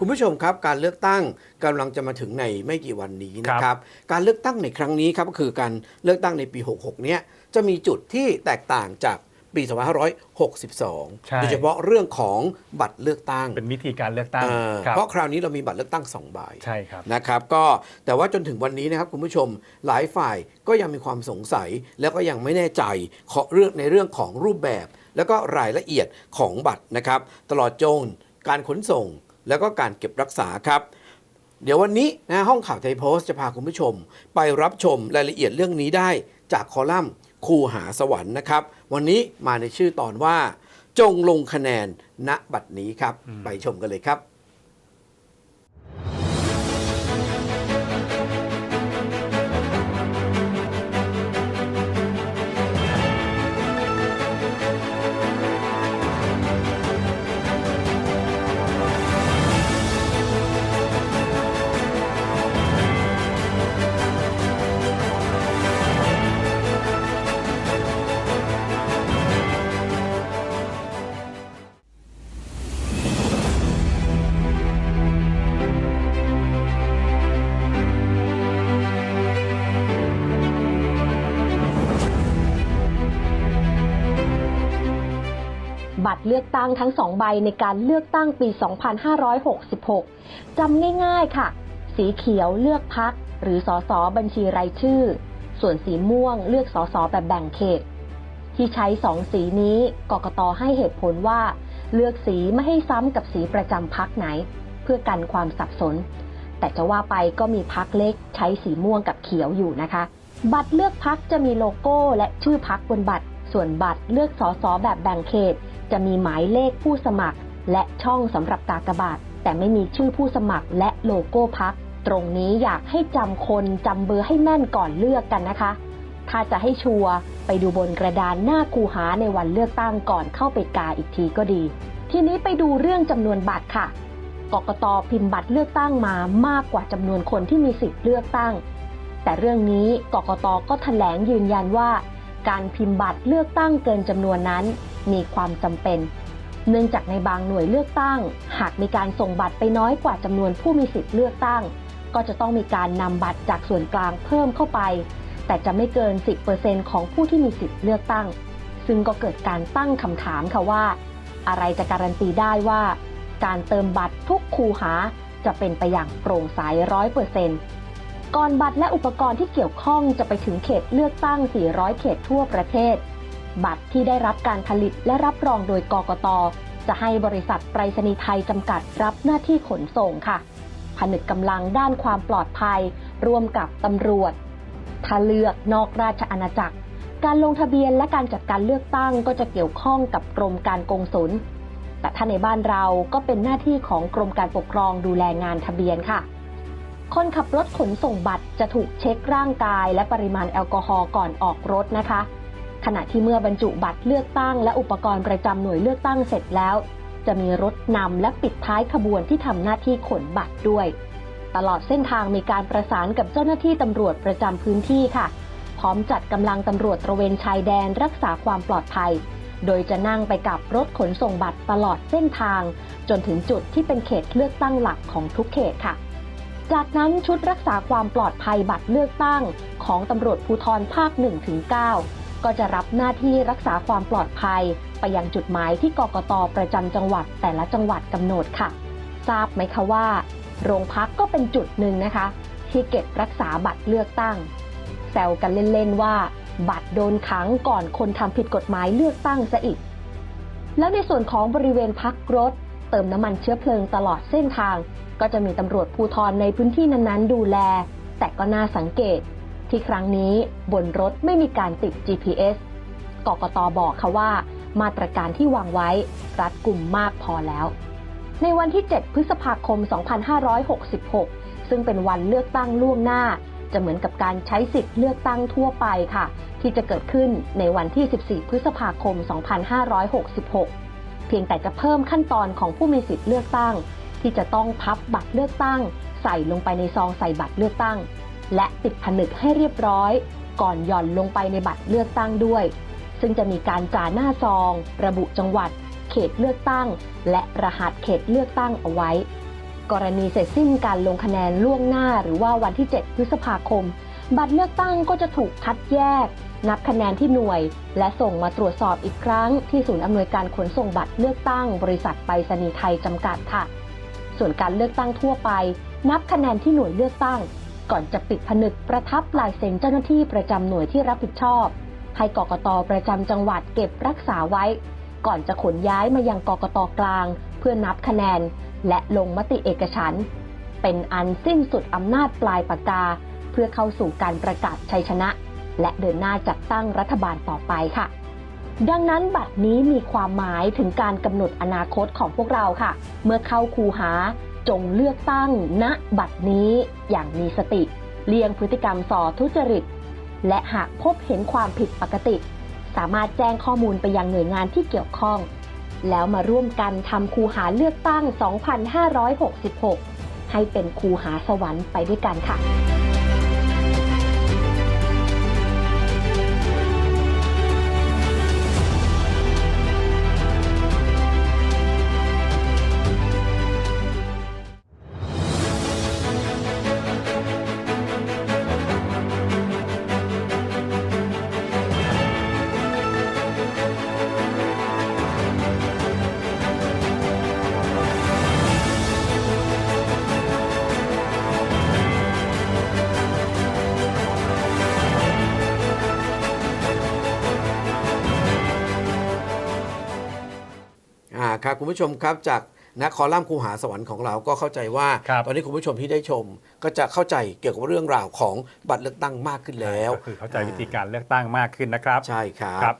คุณผู้ชมครับการเลือกตั้งกำลังจะมาถึงในไม่กี่วันนี้นะคครัรับบการเลือกตั้งในครั้งนี้ครับก็คือการเลือกตั้งในปี 66 เนี้ยจะมีจุดที่แตกต่างจากปีใช่2562 โดยเฉพาะเรื่องของบัตรเลือกตั้ง เป็นวิธีการเลือกตั้งเอ่อครับเพราะคราวนี้เรามีบัตรเลือกตั้ง2ใบใช่ครับนะครับ ก็แต่ว่าจนถึงวันนี้นะครับคุณผู้ชมหลายฝ่ายก็ยังมีความสงสัยแล้วก็ยังไม่แน่ใจขอเรื่องในเรื่องของรูปแบบ แล้วก็รายละเอียดของบัตรนะครับ ตลอดจนการขนส่ง แล้วก็การเก็บรักษาครับ เดี๋ยววันนี้นะห้องข่าวไทยโพสต์จะพาคุณผู้ชม ไปรับชมรายละเอียดเรื่องนี้ได้จากคอลัมน์คูหาสวรรค์นะครับ วันนี้มาในชื่อตอนว่า จงลงคะแนนณบัตรนี้ครับ ไปชมกันเลยครับ บัตรเลือกตั้งทั้งสองใบในการเลือกตั้งปี 2566 จำง่ายๆค่ะ สีเขียวเลือกพักหรือสอสอบัญชีรายชื่อ ส่วนสีม่วงเลือกสอสอแบบแบ่งเขต ที่ใช้สองสีนี้กกตให้เหตุผลว่า เลือกสีไม่ให้ซ้ำกับสีประจำพักไหน เพื่อกันความสับสน แต่จะว่าไปก็มีพักเล็กใช้สีม่วงกับเขียวอยู่นะคะ บัตรเลือกพักจะมีโลโก้และชื่อพักบนบัตรส่วนบัตรเลือกสอสอแบบแบ่งเขต จะมีหมายเลขผู้สมัคร และช่องสำหรับกากบาท แต่ไม่มีชื่อผู้สมัครและโลโก้พัก ตรงนี้อยากให้จำคนจำเบอร์ให้แม่นก่อนเลือกกันนะคะ ถ้าจะให้ชัวร์ไปดูบนกระดานหน้าคูหาในวันเลือกตั้งก่อนเข้าไปกาอีกทีก็ดี ทีนี้ไปดูเรื่องจำนวนบัตรค่ะกกตพิมพ์บัตรเลือกตั้งมามากกว่าจำนวนคนที่มีสิทธิ์เลือกตั้ง แต่เรื่องนี้กกตก็แถลงยืนยันว่า การพิมพ์บัตรเลือกตั้งเกินจำนวนนั้น มีความจำเป็น เนื่องจากในบางหน่วยเลือกตั้ง หากมีการส่งบัตรไปน้อยกว่าจำนวนผู้มีสิทธิ์เลือกตั้ง ก็จะต้องมีการนำบัตรจากส่วนกลางเพิ่มเข้าไป แต่จะไม่เกิน 10%ของผู้ที่มีสิทธิ์เลือกตั้ง ซึ่งก็เกิดการตั้งคำถามค่ะว่า อะไรจะการันตีได้ว่า การเติมบัตรทุกคูหาจะเป็นไปอย่างโปร่งใสร้อยเปอร์เซ็นต์ก่อนบัตรและอุปกรณ์ที่เกี่ยวข้องจะไปถึงเขตเลือกตั้ง 400 เขตทั่วประเทศ บัตรที่ได้รับการผลิตและรับรองโดยกกต จะให้บริษัทไปรษณีย์ไทยจำกัดรับหน้าที่ขนส่งค่ะ ผนึกกำลังด้านความปลอดภัย ร่วมกับตำรวจ ถ้าเลือกนอกราชอาณาจักร การลงทะเบียนและการจัดการเลือกตั้งก็จะเกี่ยวข้องกับกรมการกงสุลแต่ถ้าในบ้านเราก็เป็นหน้าที่ของกรมการปกครองดูแลงานทะเบียนค่ะ คนขับรถขนส่งบัตรจะถูกเช็คร่างกายและปริมาณแอลกอฮอล์ก่อนออกรถนะคะ ขณะที่เมื่อบรรจุบัตรเลือกตั้งและอุปกรณ์ประจำหน่วยเลือกตั้งเสร็จแล้ว จะมีรถนำและปิดท้ายขบวนที่ทำหน้าที่ขนบัตรด้วย ตลอดเส้นทางมีการประสานกับเจ้าหน้าที่ตำรวจประจำพื้นที่ค่ะ พร้อมจัดกำลังตำรวจตระเวนชายแดนรักษาความปลอดภัย โดยจะนั่งไปกับรถขนส่งบัตรตลอดเส้นทาง จนถึงจุดที่เป็นเขตเลือกตั้งหลักของทุกเขตค่ะจากนั้นชุดรักษาความปลอดภัยบัตรเลือกตั้งของตำรวจภูธรภาค1-9 ก็จะรับหน้าที่รักษาความปลอดภัย ไปยังจุดหมายที่กกตประจำจังหวัดแต่ละจังหวัดกำหนดค่ะ ทราบไหมคะว่า โรงพักก็เป็นจุดหนึ่งนะคะ ที่เก็บรักษาบัตรเลือกตั้ง แซวกันเล่นๆว่า บัตรโดนขังก่อนคนทำผิดกฎหมายเลือกตั้งซะอีก แล้วในส่วนของบริเวณพักรถ เติมน้ำมันเชื้อเพลิงตลอดเส้นทาง ก็จะมีตำรวจภูธรในพื้นที่นั้นๆ ดูแล แต่ก็น่าสังเกต ที่ครั้งนี้บนรถไม่มีการติด GPS กกตบอกค่ะว่า มาตรการที่วางไว้รัดกลุ่มมากพอแล้ว ในวันที่ 7 พฤษภาคม 2566 ซึ่งเป็นวันเลือกตั้งล่วงหน้า จะเหมือนกับการใช้สิทธิ์เลือกตั้งทั่วไปค่ะ ที่จะเกิดขึ้นในวันที่ 14 พฤษภาคม 2566 เพียงแต่จะเพิ่มขั้นตอนของผู้มีสิทธิ์เลือกตั้ง ที่จะต้องพับบัตรเลือกตั้ง ใส่ลงไปในซองใส่บัตรเลือกตั้ง และติดผนึกให้เรียบร้อย ก่อนหย่อนลงไปในบัตรเลือกตั้งด้วย ซึ่งจะมีการจ่าหน้าซอง ระบุจังหวัด เขตเลือกตั้ง และรหัสเขตเลือกตั้งเอาไว้ กรณีเสร็จสิ้นการลงคะแนนล่วงหน้าหรือว่าวันที่ 7 พฤษภาคม บัตรเลือกตั้งก็จะถูกคัดแยก นับคะแนนที่หน่วย และส่งมาตรวจสอบอีกครั้ง ที่ศูนย์อำนวยการขนส่งบัตรเลือกตั้ง บริษัทไปรษณีย์ไทยจำกัดค่ะ ส่วนการเลือกตั้งทั่วไป นับคะแนนที่หน่วยเลือกตั้ง ก่อนจะปิดผนึกประทับลายเซ็นเจ้าหน้าที่ประจำหน่วยที่รับผิดชอบ ให้กกตประจำจังหวัดเก็บรักษาไว้ ก่อนจะขนย้ายมายังกกตกลาง เพื่อนับคะแนน และลงมติเอกฉันเป็นอันสิ้นสุดอำนาจปลายปากกา เพื่อเข้าสู่การประกาศชัยชนะ และเดินหน้าจัดตั้งรัฐบาลต่อไปค่ะ ดังนั้นบัตรนี้มีความหมายถึงการกำหนดอนาคตของพวกเราค่ะ เมื่อเข้าคูหา จงเลือกตั้งณบัดนี้อย่างมีสติ เลี่ยงพฤติกรรมส่อทุจริต และหากพบเห็นความผิดปกติ สามารถแจ้งข้อมูลไปยังหน่วยงานที่เกี่ยวข้อง แล้วมาร่วมกันทำคูหาเลือกตั้ง 2566 ให้เป็นคูหาสวรรค์ไปด้วยกันค่ะ ครับคุณผู้ชมครับจากนักคอลัมน์คูหาสวรรค์ของเราก็เข้าใจว่า ครับตอนนี้คุณผู้ชมที่ได้ชม ก็จะเข้าใจเกี่ยวกับเรื่องราวของบัตรเลือกตั้งมากขึ้นแล้ว ก็คือเข้าใจวิธีการเลือกตั้งมากขึ้นนะครับ ใช่ครับ ครับ